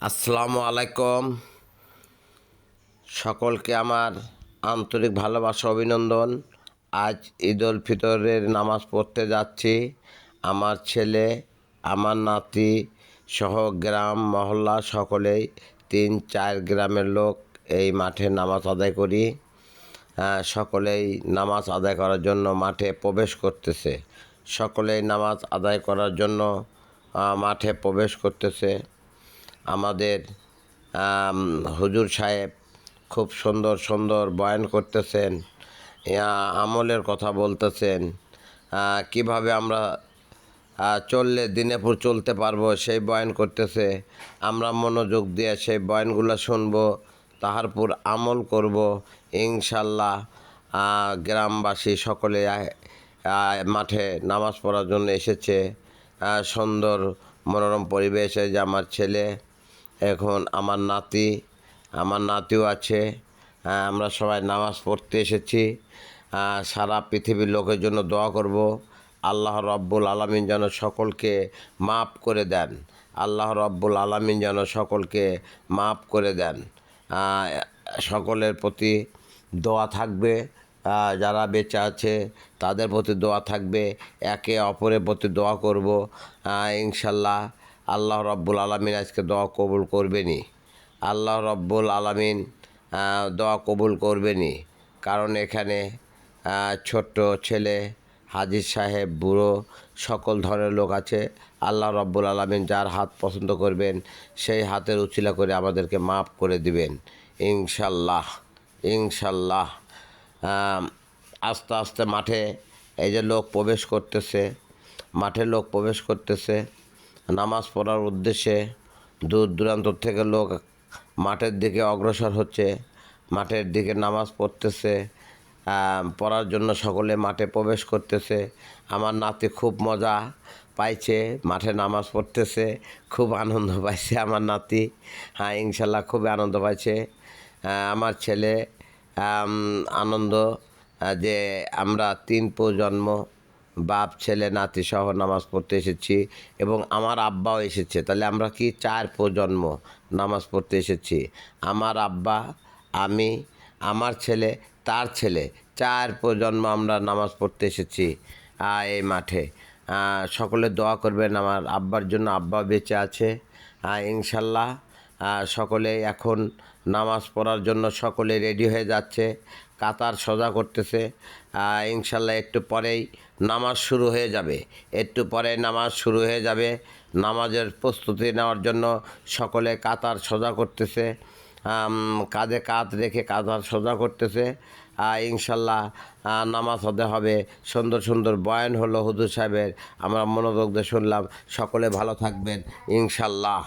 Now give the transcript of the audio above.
আসসালামু আলাইকুম। সকলকে আমার আন্তরিক ভালোবাসা, অভিনন্দন। আজ ঈদ উল ফিতরের নামাজ পড়তে যাচ্ছি। আমার ছেলে, আমার নাতি সহ গ্রাম, মহল্লা সকলেই তিন, চার গ্রামের লোক এই মাঠে নামাজ আদায় করি। সকলেই নামাজ আদায় করার জন্য মাঠে প্রবেশ করতেছে। সকলেই নামাজ আদায় করার জন্য মাঠে প্রবেশ করতেছে। আমাদের হুজুর সাহেব খুব সুন্দর সুন্দর বয়ান করতেছেন আমলের কথা বলতেছেন কীভাবে আমরা চললে দিনেপুর চলতে পারব, সেই বয়ান করতেছে, আমরা মনোযোগ দিয়ে সেই বয়ানগুলো শুনব, তাহারপুর আমল করব, ইনশাল্লাহ গ্রামবাসী সকলে মাঠে নামাজ পড়ার জন্য এসেছে সুন্দর মনোরম পরিবেশে যে আমার ছেলে এখন আমার নাতি, আমার নাতিও আছে। আমরা সবাই নামাজ পড়তে এসেছি। সারা পৃথিবীর লোকের জন্য দোয়া করব। আল্লাহ রব্বুল আলমিন যেন সকলকে মাফ করে দেন। আল্লাহ রব্বুল আলমিন যেন সকলকে মাফ করে দেন। সকলের প্রতি দোয়া থাকবে। যারা বেঁচে আছে, তাদের প্রতি দোয়া থাকবে। একে অপরের প্রতি দোয়া করব। ইনশাল্লাহ। আল্লাহ রব্বুল আলমিন আজকে দোয়া কবুল করবেনই। আল্লাহ রব্বুল আলমিন দোয়া কবুল করবেনই। কারণ এখানে ছোট্ট ছেলে, হাজির সাহেব, বুড়ো, সকল ধরনের লোক আছে। আল্লাহ রব্বুল আলমিন যার হাত পছন্দ করবেন, সেই হাতের উচিলা করে আমাদেরকে মাফ করে দিবেন। ইনশাল্লাহ ইনশাল্লাহ। আস্তে আস্তে মাঠে এই যে লোক প্রবেশ করতেছে, মাঠে লোক প্রবেশ করতেছে। নামাজ পড়ার উদ্দেশ্যে দূর দূরান্ত থেকে লোক মাঠের দিকে অগ্রসর হচ্ছে, মাঠের দিকে নামাজ পড়তেছে পড়ার জন্য সকলে মাঠে প্রবেশ করতেছে। আমার নাতি খুব মজা পাইছে, মাঠে নামাজ পড়তেছে, খুব আনন্দ পাইছে আমার নাতি। হ্যাঁ ইনশাল্লাহ খুব আনন্দ পাইছে। আমার ছেলে আনন্দ যে আমরা তিন প্রজন্ম বাপ, ছেলে, নাতি সহ নামাজ পড়তে এসেছি এবং আমার আব্বাও এসেছে। তাহলে আমরা কি চার প্রজন্ম নামাজ পড়তে এসেছি? আমার আব্বা, আমি, আমার ছেলে, তার ছেলে, চার প্রজন্ম আমরা নামাজ পড়তে এসেছি এই মাঠে। সকলে দোয়া করবেন আমার আব্বার জন্য আব্বা বেঁচে আছে। ইনশাল্লাহ সকলে এখন নামাজ পড়ার জন্য সকলে রেডি হয়ে যাচ্ছে। কাতার সোজা করতেছে। ইনশাল্লাহ একটু পরেই নামাজ শুরু হয়ে যাবে। একটু পরে নামাজ শুরু হয়ে যাবে। নামাজের প্রস্তুতি নেওয়ার জন্য সকলে কাতার সোজা করতেছে। কাঁধে কাঁধ রেখে কাঁধার সোজা করতেছে। ইনশাল্লাহ নামাজ হতে হবে। সুন্দর সুন্দর বয়ান হলো হুজুর সাহেবের। আমরা মনোযোগ দিয়ে শুনলাম। সকলে ভালো থাকবেন ইনশাল্লাহ।